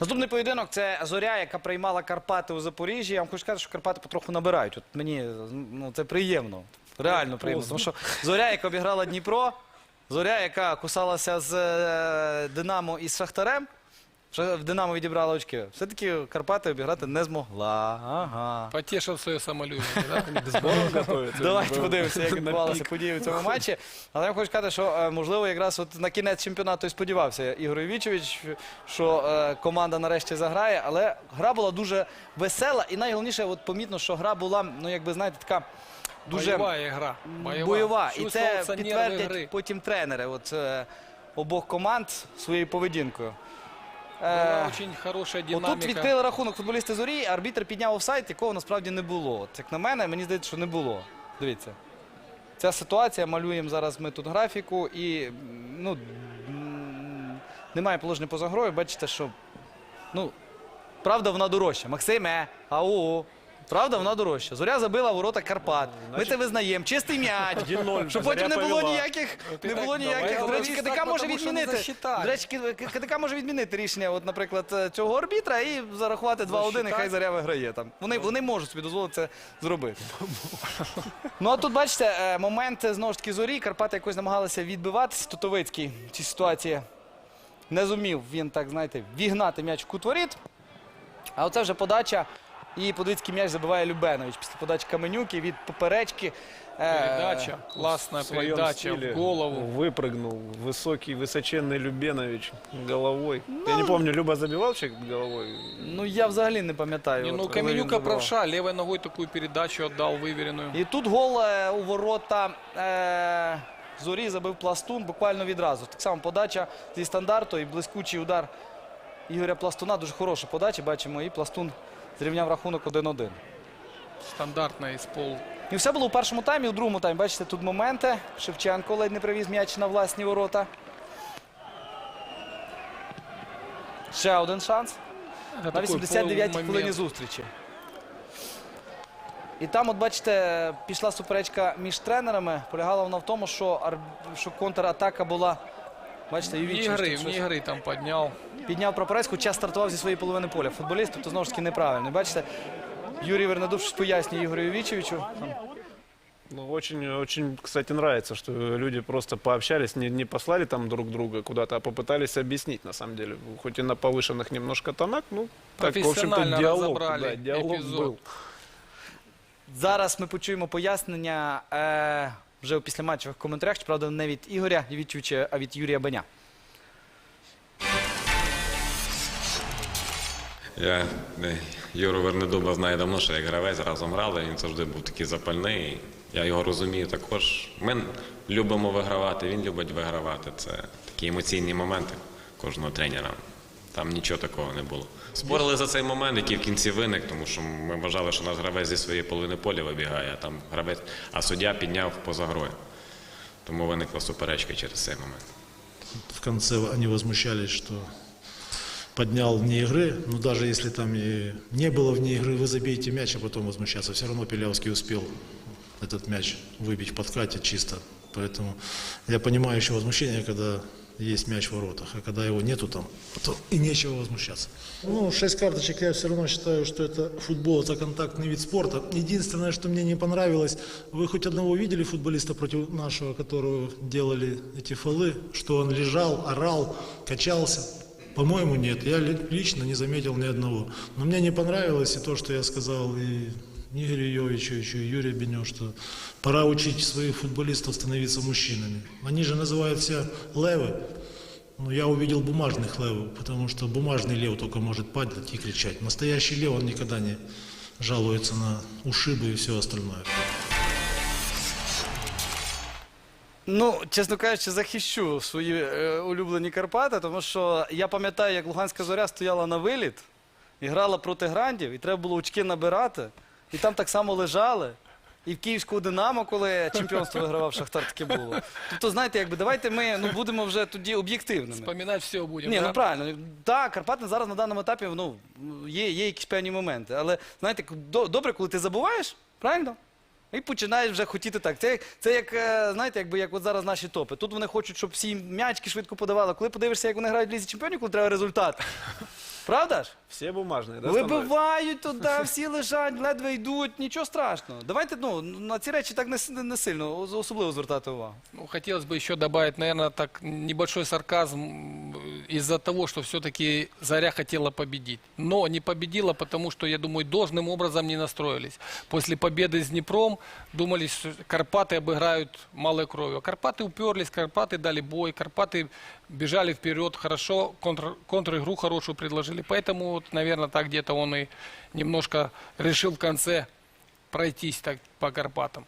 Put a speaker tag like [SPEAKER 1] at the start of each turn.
[SPEAKER 1] Наступний поєдинок це Зоря, яка приймала Карпати у Запоріжжі. Я вам хочу сказати, що Карпати потроху набирають. От мені ну, це приємно. Реально приємно. Тому що Зоря, яка обіграла Дніпро, Зоря, яка кусалася з е, Динамо і з Шахтарем. Ша- В Динамо відібрала очки. Все-таки Карпати обіграти не змогла. Ага.
[SPEAKER 2] Потешил свое самолюбие, да?
[SPEAKER 1] Давайте подивимося, як відбувалися події в цьому матчі. Але я хочу сказати, що е, можливо якраз от на кінець чемпіонату і сподівався Ігор Івічович, що е, команда нарешті заграє. Але гра була дуже весела, і найголовніше, от помітно, що гра була, ну якби знаєте, така дуже
[SPEAKER 2] Боевая игра.
[SPEAKER 1] бойова. І це підтвердять потім тренери от, е, обох команд своєю поведінкою.
[SPEAKER 2] Была
[SPEAKER 1] Е,
[SPEAKER 2] очень хорошая
[SPEAKER 1] Отут
[SPEAKER 2] динамика.
[SPEAKER 1] відкрили рахунок футболісти зорі, арбітр підняв офсайд, якого насправді не було. От, як на мене, мені здається, що не було. Дивіться. Ця ситуація, малюємо зараз ми тут графіку і ну, немає положення поза грою. Бачите, що ну, правда вона дорожча. Максиме, ау. Правда, вона дорожча. Зоря забила ворота Карпат. Ми це визнаємо. Чистий м'яч.
[SPEAKER 3] 1-0.
[SPEAKER 1] Щоб потім не
[SPEAKER 3] Зоря
[SPEAKER 1] було
[SPEAKER 3] повела.
[SPEAKER 1] ніяких,
[SPEAKER 2] Ти
[SPEAKER 1] не було ніяких. До
[SPEAKER 2] говори
[SPEAKER 1] речі,
[SPEAKER 2] так,
[SPEAKER 1] КДК може
[SPEAKER 2] тому що не
[SPEAKER 1] відмінити.
[SPEAKER 2] засчитали.
[SPEAKER 1] До речі, КДК може відмінити рішення, от, наприклад, е, цього арбітра і зарахувати 2-1, і хай
[SPEAKER 2] Засчитати?
[SPEAKER 1] заря виграє там. Вони, вони можуть собі дозволити це зробити. ну а тут бачите, е, момент е, знову ж таки зорі. Карпати якось намагалися відбиватися. Тутовицький в цій ситуації не зумів він так, знаєте, вігнати м'яч в кут воріт. А оце вже подача. І подивіться, м'яч забиває Любенович після подачі Каменюки від поперечки. Е,
[SPEAKER 2] Передача, классная
[SPEAKER 3] В своем
[SPEAKER 2] передача
[SPEAKER 3] стиле
[SPEAKER 2] в голову.
[SPEAKER 3] Выпрыгнул высокий, высоченный Любенович головой. Я не помню, Люба забивал человек головой?
[SPEAKER 1] Ну я взагалі не пам'ятаю.
[SPEAKER 2] Не,
[SPEAKER 1] от
[SPEAKER 2] ну,
[SPEAKER 1] коли він
[SPEAKER 2] Каменюка
[SPEAKER 1] забивав.
[SPEAKER 2] правша, левой ногой такую передачу отдал выверенную.
[SPEAKER 1] І тут гол е, у ворота е, зорі забив пластун буквально відразу. Так само подача зі стандарту і блискучий удар Ігоря Пластуна. Дуже хороша подача. Бачимо, і пластун зрівняв рахунок 1-1.
[SPEAKER 2] Стандартная из пол.
[SPEAKER 1] І все було у першому таймі, у другому таймі. Бачите, тут моменти. Шевченко ледь не привіз м'яч на власні ворота. Ще один шанс.
[SPEAKER 2] Это
[SPEAKER 1] На
[SPEAKER 2] такой
[SPEAKER 1] 89-й
[SPEAKER 2] полумомент.
[SPEAKER 1] хвилині зустрічі. І там, от бачите, пішла суперечка між тренерами. Полягала вона в тому, що, ар- що контратака була. Бачите,
[SPEAKER 2] Вне
[SPEAKER 1] Ювічич
[SPEAKER 2] игры,
[SPEAKER 1] тут щось
[SPEAKER 2] вне игры там поднял.
[SPEAKER 1] підняв прапорець, хоча стартував зі своєї половини поля. Футболіст, тобто знову ж таки неправильно. Бачите, Юрій Вернедуб щось пояснює Ігорю Ювічевичу. Там
[SPEAKER 3] Ну, очень, очень, кстати, нравится, что люди просто пообщались, не, не послали там друг друга куда-то, а попытались объяснить, на самом деле. Хоть и на повышенных немножко тонах, ну, так, в общем-то,
[SPEAKER 2] Профессионально
[SPEAKER 3] диалог,
[SPEAKER 2] разобрали
[SPEAKER 3] да, диалог
[SPEAKER 2] эпизод.
[SPEAKER 3] был.
[SPEAKER 1] Зараз ми почуємо пояснення е, вже у післяматчевих коментарях, щоправда, не від Ігоря Ювічевича, а від Юрія Беня.
[SPEAKER 4] Я е, Юру Вернедуба знаю давно, що як гравець разом грали, він завжди був такий запальний. Я його розумію також. Ми любимо вигравати, він любить вигравати. Це такі емоційні моменти кожного тренера. Там нічого такого не було. Спорили за цей момент, який в кінці виник, тому що ми вважали, що наш гравець зі своєї половини поля вибігає, а там гравець, а суддя підняв поза грою. Тому виникла суперечка через цей момент.
[SPEAKER 5] В конце они возмущались, что поднял вне игры. Но даже если там и не было вне игры, вы забейте мяч, а потом возмущаться. Все равно Пилявский успел этот мяч выбить в подкате чисто. Поэтому я понимаю еще возмущение, когда есть мяч в воротах. А когда его нету там, то и нечего возмущаться. Ну, шесть карточек я все равно считаю, что это футбол, это контактный вид спорта. Единственное, что мне не понравилось, вы хоть одного видели футболиста против нашего, которого делали эти фолы, что он лежал, орал, качался? По-моему, нет. Я ли- лично не заметил ни одного. Но мне не понравилось и то, что я сказал и Игорю Йовичевичу, и Юрию Беню, что пора учить своих футболистов становиться мужчинами. Они же называют себя левы. Но я увидел бумажных левов, потому что бумажный лев только может падать и кричать. Настоящий лев, он никогда не жалуется на ушибы и все остальное.
[SPEAKER 1] Ну, чесно кажучи, захищу свої е, улюблені Карпати, тому що я пам'ятаю, як Луганська зоря стояла на виліт і грала проти грандів, і треба було очки набирати. І там так само лежали. І в Київську Динамо, коли чемпіонство вигравав Шахтар, таке було. Тобто, знаєте, якби давайте ми ну, будемо вже тоді об'єктивними.
[SPEAKER 2] Вспоминать все будем,
[SPEAKER 1] Ні,
[SPEAKER 2] да?
[SPEAKER 1] ну правильно. Так, Карпати зараз на даному етапі ну, є, є якісь певні моменти. Але знаєте, до- добре, коли ти забуваєш, правильно? І починаєш вже хотіти так. Це, це як, е, знаєте, якби як от зараз наші топи. Тут вони хочуть, щоб всі м'ячки швидко подавали. Коли подивишся, як вони грають в лізі чемпіонів, коли треба результат. Правда ж?
[SPEAKER 3] Все бумажные, да?
[SPEAKER 1] Вибивають туди, всі лежать, ледве йдуть, нічого страшного. Давайте ну, на ці речі так не, не сильно особливо звертати увагу.
[SPEAKER 2] Ну, хотелось бы еще добавить, наверное, так небольшой сарказм из-за того, что все-таки Заря хотела победить. Но не победила, потому что, я думаю, должным образом не настроились. После победы с Днепром думали, что Карпаты обыграют малой кровью. А Карпаты уперлись, Карпаты дали бой, Карпаты бежали вперед, хорошо, контр, контр-игру хорошую предложили. Поэтому, вот, наверное, так где-то он и немножко решил в конце пройтись так по Карпатам.